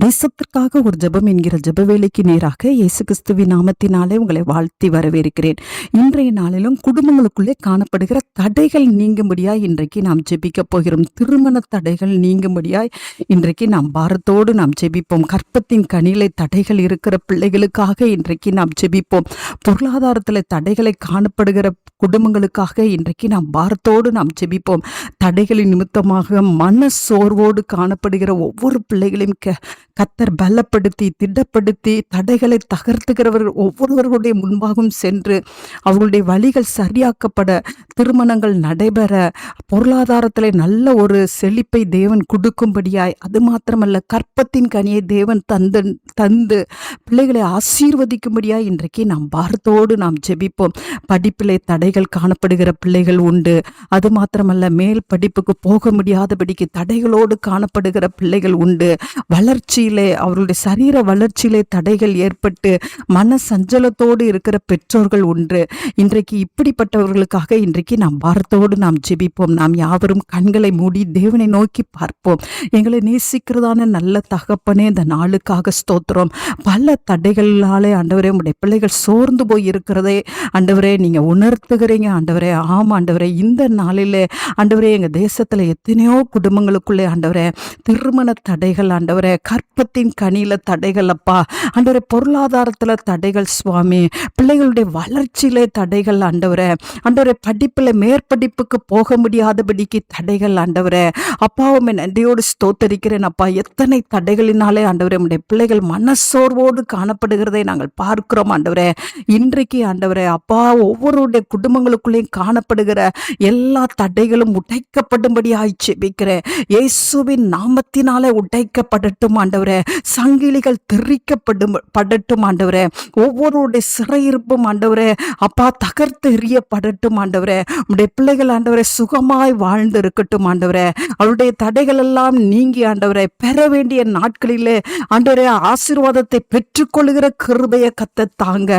தேசத்திற்காக ஒரு ஜெபம் என்கிற ஜெப வேலைக்கு நேராக இயேசு கிறிஸ்துவின் நாமத்தினாலே உங்களை வாழ்த்தி வரவேற்கிறேன். இன்றைய நாளிலும் குடும்பங்களுக்குள்ளே காணப்படுகிற தடைகள் நீங்கும்படியாய் இன்றைக்கு நாம் ஜெபிக்க போகிறோம். திருமண தடைகள் நீங்கும்படியாய் இன்றைக்கு நாம் பாரத்தோடு நாம் ஜெபிப்போம். கற்பத்தின் கனிலை தடைகள் இருக்கிற பிள்ளைகளுக்காக இன்றைக்கு நாம் ஜெபிப்போம். பொருளாதாரத்தில் தடைகளை காணப்படுகிற குடும்பங்களுக்காக இன்றைக்கு நாம் பாரத்தோடு நாம் ஜெபிப்போம். தடைகளின் நிமித்தமாக மன சோர்வோடு காணப்படுகிற ஒவ்வொரு பிள்ளைகளையும் கத்தர் பலப்படுத்தி திடப்படுத்தி தடைகளை தகர்த்துகிறவர்கள் ஒவ்வொருவர்களுடைய முன்பாகவும் சென்று அவர்களுடைய வழிகள் சரியாக்கப்பட திருமணங்கள் நடைபெற பொருளாதாரத்தில் நல்ல ஒரு செழிப்பை தேவன் கொடுக்கும்படியாய் அது மாத்திரமல்ல கற்பத்தின் கனியை தேவன் தந்து தந்து பிள்ளைகளை ஆசீர்வதிக்கும்படியாய் இன்றைக்கு நாம் பாரத்தோடு நாம் ஜெபிப்போம். படிப்பிலே தடைகள் காணப்படுகிற பிள்ளைகள் உண்டு. அது மாத்திரமல்ல மேல் படிப்புக்கு போக முடியாதபடிக்கு தடைகளோடு காணப்படுகிற பிள்ளைகள் உண்டு. வளர் வளர்ச்சியிலே அவர்களுடைய சரீர வளர்ச்சியிலே தடைகள் ஏற்பட்டு மன சஞ்சலத்தோடு இருக்கிற பெற்றோர்கள் உண்டு இன்றைக்கு இப்படிப்பட்டவர்களுக்காக இன்றைக்கு நாம் வாரத்தோடு நாம் ஜெபிப்போம். நாம் யாவரும் கண்களை மூடி தேவனை நோக்கி பார்ப்போம். எங்களை நேசிக்கிறதான நல்ல தகப்பனே இந்த நாளுக்காக ஸ்தோத்திரம். பல தடைகளாலே ஆண்டவரே உடைய பிள்ளைகள் சோர்ந்து போய் இருக்கிறதே. ஆண்டவரே நீங்கள் உணர்த்துகிறீங்க. ஆண்டவரே ஆமாம் ஆண்டவரே இந்த நாளிலே ஆண்டவரே எங்கள் தேசத்தில் எத்தனையோ குடும்பங்களுக்குள்ளே ஆண்டவரே திருமண தடைகள் ஆண்டவரே கற்பத்தின் கனியில தடைகள் அப்பா. ஆண்டவரே பொருளாதாரத்தில் தடைகள் சுவாமி. பிள்ளைகளுடைய வளர்ச்சியிலே தடைகள் ஆண்டவரே. ஆண்டவரே படிப்பில் மேற்படிப்புக்கு போக முடியாதபடிக்கு தடைகள் ஆண்டவரே. அப்பாவுமே நன்றியோடு ஸ்தோத்தரிக்கிறேன் அப்பா. எத்தனை தடைகளினாலே ஆண்டவரே நம்முடைய பிள்ளைகள் மனசோர்வோடு காணப்படுகிறதை நாங்கள் பார்க்கிறோம் ஆண்டவரே. இன்றைக்கு ஆண்டவரே அப்பா ஒவ்வொருடைய குடும்பங்களுக்குள்ளேயும் காணப்படுகிற எல்லா தடைகளும் உடைக்கப்படும்படியாய் ஜெபிக்கிறேன். இயேசுவின் நாமத்தினாலே உடைக்கப்படட்டும்? ஆண்டவரே சங்கிலிகள் திரிக்கப்படும் படட்டும் ஆண்டவரே. ஒவ்வொருடைய சிறையிருப்பும் ஆண்டவரே அப்பா தகர்த்து எறியப்படட்டும் ஆண்டவரே. உடைய பிள்ளைகள் ஆண்டவரே சுகமாய் வாழ்ந்து இருக்கட்டும் ஆண்டவரே. அவருடைய தடைகள் எல்லாம் நீங்கி ஆண்டவரே பெற வேண்டிய நாட்களிலே ஆண்டவரே ஆசீர்வாதத்தை பெற்றுக்கொள்கிற கிருபைய கத்த தாங்க.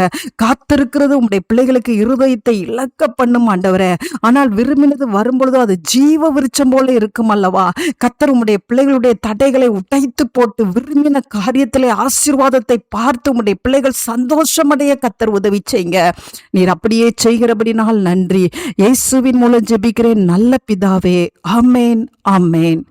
காத்திருக்கிறது உடைய பிள்ளைகளுக்கு இருதயத்தை இழக்க பண்ணும் ஆண்டவரே. ஆனால் விரும்பினது வரும்பொழுது அது ஜீவ விருச்சம் போல இருக்கும் அல்லவா? கத்தர் உடைய பிள்ளைகளுடைய தடைகளை உடைத்து போட்டு விரும்பின காரியத்திலே ஆசீர்வாதத்தை பார்த்து உடைய பிள்ளைகள் சந்தோஷமடைய கத்தர் உதவி செய்யுங்க. நீர் அப்படியே செய்கிறபடினால் நன்றி. இயேசுவின் மூலம் ஜெபிக்கிறேன். நல்ல பிதாவே. ஆமேன் ஆமேன்.